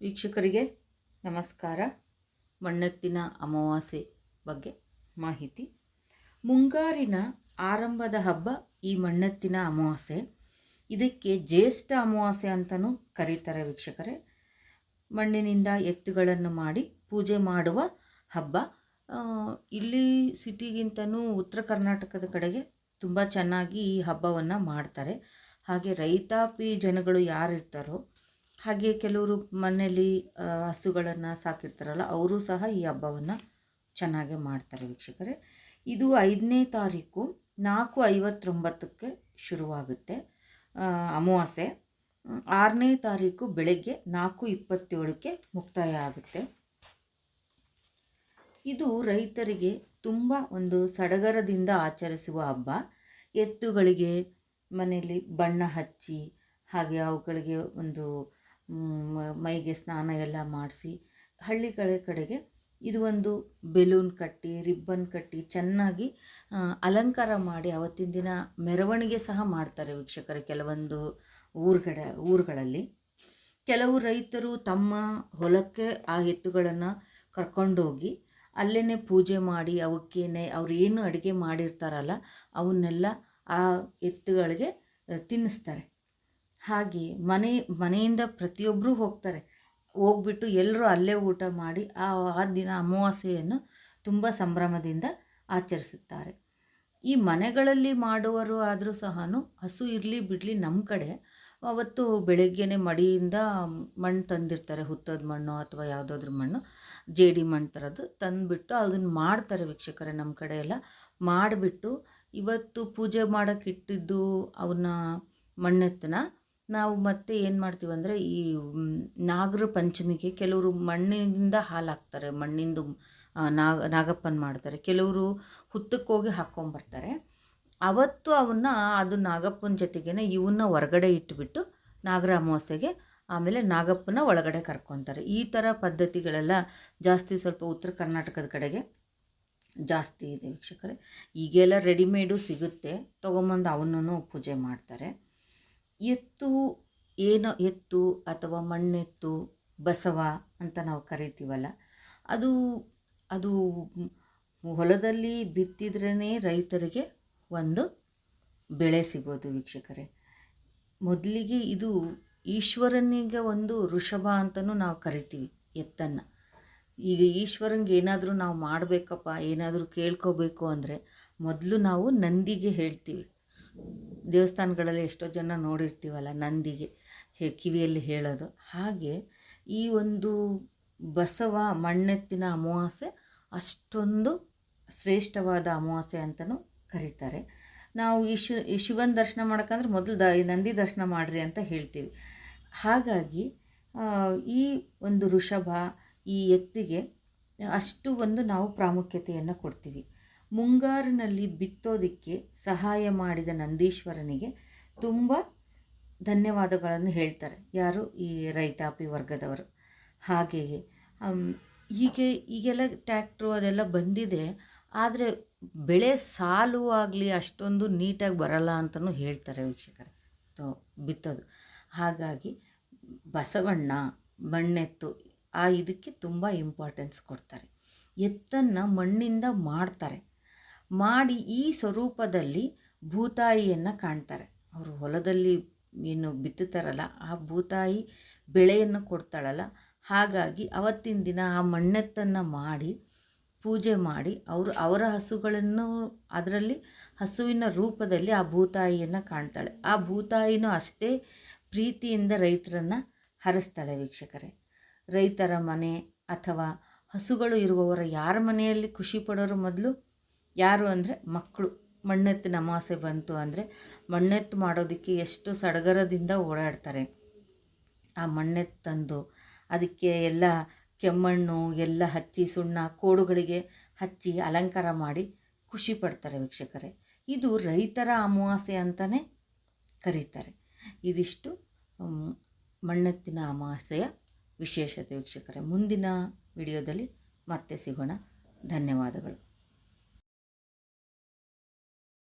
ವೀಕ್ಷಕರಿಗೆ ನಮಸ್ಕಾರ. ಮಣ್ಣತ್ತಿನ ಅಮಾವಾಸ್ಯೆ ಬಗ್ಗೆ ಮಾಹಿತಿ. ಮುಂಗಾರಿನ ಆರಂಭದ ಹಬ್ಬ ಈ ಮಣ್ಣತ್ತಿನ ಅಮಾವಾಸ್ಯೆ. ಇದಕ್ಕೆ ಜ್ಯೇಷ್ಠ ಅಮಾವಾಸ್ಯೆ ಅಂತಲೂ ಕರೀತಾರೆ ವೀಕ್ಷಕರೇ. ಮಣ್ಣಿನಿಂದ ಎತ್ತುಗಳನ್ನು ಮಾಡಿ ಪೂಜೆ ಮಾಡುವ ಹಬ್ಬ. ಇಲ್ಲಿ ಸಿಟಿಗಿಂತನೂ ಉತ್ತರ ಕರ್ನಾಟಕದ ಕಡೆಗೆ ತುಂಬ ಚೆನ್ನಾಗಿ ಈ ಹಬ್ಬವನ್ನು ಮಾಡ್ತಾರೆ. ಹಾಗೆ ರೈತಾಪಿ ಜನಗಳು ಯಾರಿರ್ತಾರೋ ಹಾಗೆ ಕೆಲವರು ಮನೆಯಲ್ಲಿ ಹಸುಗಳನ್ನು ಸಾಕಿರ್ತಾರಲ್ಲ, ಅವರು ಸಹ ಈ ಹಬ್ಬವನ್ನು ಚೆನ್ನಾಗೆ ಮಾಡ್ತಾರೆ ವೀಕ್ಷಕರೇ. ಇದು ಐದನೇ ತಾರೀಕು, ನಾಲ್ಕು ಐವತ್ತೊಂಬತ್ತಕ್ಕೆ ಶುರುವಾಗುತ್ತೆ ಅಮಾವಾಸೆ ಆರನೇ ತಾರೀಕು ಬೆಳಗ್ಗೆ ನಾಲ್ಕು ಇಪ್ಪತ್ತೇಳಕ್ಕೆ ಮುಕ್ತಾಯ ಆಗುತ್ತೆ. ಇದು ರೈತರಿಗೆ ತುಂಬ ಒಂದು ಸಡಗರದಿಂದ ಆಚರಿಸುವ ಹಬ್ಬ. ಎತ್ತುಗಳಿಗೆ ಮನೆಯಲ್ಲಿ ಬಣ್ಣ ಹಚ್ಚಿ, ಹಾಗೆ ಅವುಗಳಿಗೆ ಒಂದು ಮೈಗೆ ಸ್ನಾನ ಎಲ್ಲ ಮಾಡಿಸಿ ಹಳ್ಳಿಗಳ ಕಡೆಗೆ ಇದು ಒಂದು ಬೆಲೂನ್ ಕಟ್ಟಿ, ರಿಬ್ಬನ್ ಕಟ್ಟಿ ಚೆನ್ನಾಗಿ ಅಲಂಕಾರ ಮಾಡಿ ಅವತ್ತಿನ ದಿನ ಮೆರವಣಿಗೆ ಸಹ ಮಾಡ್ತಾರೆ ವೀಕ್ಷಕರು ಕೆಲವೊಂದು ಊರುಗಡೆ, ಊರುಗಳಲ್ಲಿ. ಕೆಲವು ರೈತರು ತಮ್ಮ ಹೊಲಕ್ಕೆ ಆ ಎತ್ತುಗಳನ್ನು ಕರ್ಕೊಂಡೋಗಿ ಅಲ್ಲೇ ಪೂಜೆ ಮಾಡಿ ಅವಕ್ಕೇನೆ ಅವ್ರು ಏನು ಅಡುಗೆ ಮಾಡಿರ್ತಾರಲ್ಲ, ಅವನ್ನೆಲ್ಲ ಆ ಎತ್ತುಗಳಿಗೆ ತಿನ್ನಿಸ್ತಾರೆ. ಹಾಗೆ ಮನೆ, ಮನೆಯಿಂದ ಪ್ರತಿಯೊಬ್ಬರೂ ಹೋಗ್ತಾರೆ. ಹೋಗ್ಬಿಟ್ಟು ಎಲ್ಲರೂ ಅಲ್ಲೇ ಊಟ ಮಾಡಿ ಆ ಆ ದಿನ ಅಮಾವಾಸ್ಯೆಯನ್ನು ತುಂಬ ಸಂಭ್ರಮದಿಂದ ಆಚರಿಸುತ್ತಾರೆ. ಈ ಮನೆಗಳಲ್ಲಿ ಮಾಡುವರು ಆದರೂ ಸಹ ಹಸು ಇರಲಿ ಬಿಡಲಿ ನಮ್ಮ ಕಡೆ. ಅವತ್ತು ಬೆಳಗ್ಗೆನೆ ಮಡಿಯಿಂದ ಮಣ್ಣು ತಂದಿರ್ತಾರೆ, ಹುತ್ತದ ಮಣ್ಣು ಅಥವಾ ಯಾವುದಾದ್ರೂ ಮಣ್ಣು, ಜೇಡಿ ಮಣ್ಣು ಥರದ್ದು ತಂದುಬಿಟ್ಟು ಅದನ್ನು ಮಾಡ್ತಾರೆ ವೀಕ್ಷಕರೇ ನಮ್ಮ ಕಡೆ ಎಲ್ಲ. ಮಾಡಿಬಿಟ್ಟು ಇವತ್ತು ಪೂಜೆ ಮಾಡೋಕ್ಕಿಟ್ಟಿದ್ದು ಅವನ್ನ ಮಣ್ಣೆತ್ತನ. ನಾವು ಮತ್ತೆ ಏನು ಮಾಡ್ತೀವಿ ಅಂದರೆ ಈ ನಾಗರ ಪಂಚಮಿಗೆ ಕೆಲವರು ಮಣ್ಣಿನಿಂದ ಹಾಲು ಹಾಕ್ತಾರೆ, ಮಣ್ಣಿಂದು ನಾಗ, ನಾಗಪ್ಪನ ಮಾಡ್ತಾರೆ. ಕೆಲವರು ಹುತ್ತಕ್ಕೆ ಹೋಗಿ ಹಾಕ್ಕೊಂಬರ್ತಾರೆ. ಅವತ್ತು ಅವನ್ನ ಅದು ನಾಗಪ್ಪನ ಜೊತೆಗೇನೆ ಇವನ್ನ ಹೊರಗಡೆ ಇಟ್ಬಿಟ್ಟು ನಾಗರ ಅಮಾವಾಸ್ಯೆಗೆ ಆಮೇಲೆ ನಾಗಪ್ಪನ ಒಳಗಡೆ ಕರ್ಕೊತಾರೆ. ಈ ಥರ ಪದ್ಧತಿಗಳೆಲ್ಲ ಜಾಸ್ತಿ ಸ್ವಲ್ಪ ಉತ್ತರ ಕರ್ನಾಟಕದ ಕಡೆಗೆ ಜಾಸ್ತಿ ಇದೆ ವೀಕ್ಷಕರೇ. ಈಗೆಲ್ಲ ರೆಡಿಮೇಡು ಸಿಗುತ್ತೆ. ತೊಗೊಂಬಂದು ಅವನ್ನೂ ಪೂಜೆ ಮಾಡ್ತಾರೆ. ಎತ್ತು ಏನೋ ಎತ್ತು ಅಥವಾ ಮಣ್ಣೆತ್ತು ಬಸವ ಅಂತ ನಾವು ಕರಿತೀವಲ್ಲ, ಅದು ಅದು ಹೊಲದಲ್ಲಿ ಬಿತ್ತಿದ್ರೇ ರೈತರಿಗೆ ಒಂದು ಬೆಳೆ ಸಿಗೋದು ವೀಕ್ಷಕರೇ. ಮೊದಲಿಗೆ ಇದು ಈಶ್ವರನಿಗೆ ಒಂದು ಋಷಭ ಅಂತಲೂ ನಾವು ಕರಿತೀವಿ ಎತ್ತನ್ನು. ಈಗ ಈಶ್ವರಂಗೆ ಏನಾದರೂ ನಾವು ಮಾಡಬೇಕಪ್ಪ, ಏನಾದರೂ ಕೇಳ್ಕೋಬೇಕು ಅಂದರೆ ಮೊದಲು ನಾವು ನಂದಿಗೆ ಹೇಳ್ತೀವಿ. ದೇವಸ್ಥಾನಗಳಲ್ಲಿ ಎಷ್ಟೋ ಜನ ನೋಡಿರ್ತೀವಲ್ಲ ನಂದಿಗೆ, ಹೇ, ಕಿವಿಯಲ್ಲಿ ಹೇಳೋದು. ಹಾಗೆ ಈ ಒಂದು ಬಸವ ಮಣ್ಣೆತ್ತಿನ ಅಮಾವಾಸ್ಯೆ ಅಷ್ಟೊಂದು ಶ್ರೇಷ್ಠವಾದ ಅಮಾವಾಸ್ಯೆ ಅಂತಲೂ ಕರೀತಾರೆ. ನಾವು ಈ ಶಿ, ಈ ಶಿವನ ದರ್ಶನ ಮಾಡೋಕ್ಕಂದ್ರೆ ಮೊದಲು ದ ನಂದಿ ದರ್ಶನ ಮಾಡಿರಿ ಅಂತ ಹೇಳ್ತೀವಿ. ಹಾಗಾಗಿ ಈ ಒಂದು ಋಷಭ, ಈ ಎತ್ತಿಗೆ ಅಷ್ಟು ಒಂದು ನಾವು ಪ್ರಾಮುಖ್ಯತೆಯನ್ನು ಕೊಡ್ತೀವಿ. ಮುಂಗಾರಿನಲ್ಲಿ ಬಿತ್ತೋದಕ್ಕೆ ಸಹಾಯ ಮಾಡಿದ ನಂದೀಶ್ವರನಿಗೆ ತುಂಬ ಧನ್ಯವಾದಗಳನ್ನು ಹೇಳ್ತಾರೆ. ಯಾರು? ಈ ರೈತಾಪಿ ವರ್ಗದವರು. ಹಾಗೆಯೇ ಹೀಗೆ ಈಗೆಲ್ಲ ಟ್ಯಾಕ್ಟ್ರು ಅದೆಲ್ಲ ಬಂದಿದೆ. ಆದರೆ ಬೆಳೆ ಸಾಲು ಆಗಲಿ ಅಷ್ಟೊಂದು ನೀಟಾಗಿ ಬರಲ್ಲ ಅಂತಲೂ ಹೇಳ್ತಾರೆ ವೀಕ್ಷಕರೇ. ತೊ, ಬಿತ್ತೋದು. ಹಾಗಾಗಿ ಬಸವಣ್ಣ ಮಣ್ಣೆತ್ತು ಆ ಇದಕ್ಕೆ ತುಂಬ ಇಂಪಾರ್ಟೆನ್ಸ್ ಕೊಡ್ತಾರೆ. ಎತ್ತನ್ನು ಮಣ್ಣಿಂದ ಮಾಡ್ತಾರೆ. ಮಾಡಿ ಈ ಸ್ವರೂಪದಲ್ಲಿ ಭೂತಾಯಿಯನ್ನು ಕಾಣ್ತಾರೆ. ಅವರು ಹೊಲದಲ್ಲಿ ಏನು ಬಿತ್ತುತ್ತಾರಲ್ಲ, ಆ ಭೂತಾಯಿ ಬೆಳೆಯನ್ನು ಕೊಡ್ತಾಳಲ್ಲ. ಹಾಗಾಗಿ ಅವತ್ತಿನ ದಿನ ಆ ಮಣ್ಣೆತ್ತನ್ನು ಮಾಡಿ, ಪೂಜೆ ಮಾಡಿ ಅವರು ಅವರ ಹಸುಗಳನ್ನು ಅದರಲ್ಲಿ, ಹಸುವಿನ ರೂಪದಲ್ಲಿ ಆ ಭೂತಾಯಿಯನ್ನು ಕಾಣ್ತಾಳೆ. ಆ ಭೂತಾಯಿನೂ ಅಷ್ಟೇ ಪ್ರೀತಿಯಿಂದ ರೈತರನ್ನು ಹರಿಸ್ತಾಳೆ ವೀಕ್ಷಕರೇ. ರೈತರ ಮನೆ ಅಥವಾ ಹಸುಗಳು ಇರುವವರ ಯಾರ ಮನೆಯಲ್ಲಿ ಖುಷಿ ಪಡೋರು ಮೊದಲು ಯಾರು ಅಂದರೆ ಮಕ್ಕಳು. ಮಣ್ಣೆತ್ತಿನ ಅಮಾವಾಸ್ಯೆ ಬಂತು ಅಂದರೆ ಮಣ್ಣೆತ್ತು ಮಾಡೋದಕ್ಕೆ ಎಷ್ಟು ಸಡಗರದಿಂದ ಓಡಾಡ್ತಾರೆ. ಆ ಮಣ್ಣೆತ್ತು ತಂದು ಅದಕ್ಕೆ ಎಲ್ಲ ಕೆಮ್ಮಣ್ಣು, ಎಲ್ಲ ಹಚ್ಚಿ ಸುಣ್ಣ, ಕೋಡುಗಳಿಗೆ ಹಚ್ಚಿ ಅಲಂಕಾರ ಮಾಡಿ ಖುಷಿ ಪಡ್ತಾರೆ ವೀಕ್ಷಕರೇ. ಇದು ರೈತರ ಅಮಾವಾಸ್ಯೆ ಅಂತಲೇ ಕರೀತಾರೆ. ಇದಿಷ್ಟು ಮಣ್ಣೆತ್ತಿನ ಅಮಾವಾಸ್ಯೆಯ ವಿಶೇಷತೆ ವೀಕ್ಷಕರೇ. ಮುಂದಿನ ವಿಡಿಯೋದಲ್ಲಿ ಮತ್ತೆ ಸಿಗೋಣ. ಧನ್ಯವಾದಗಳು.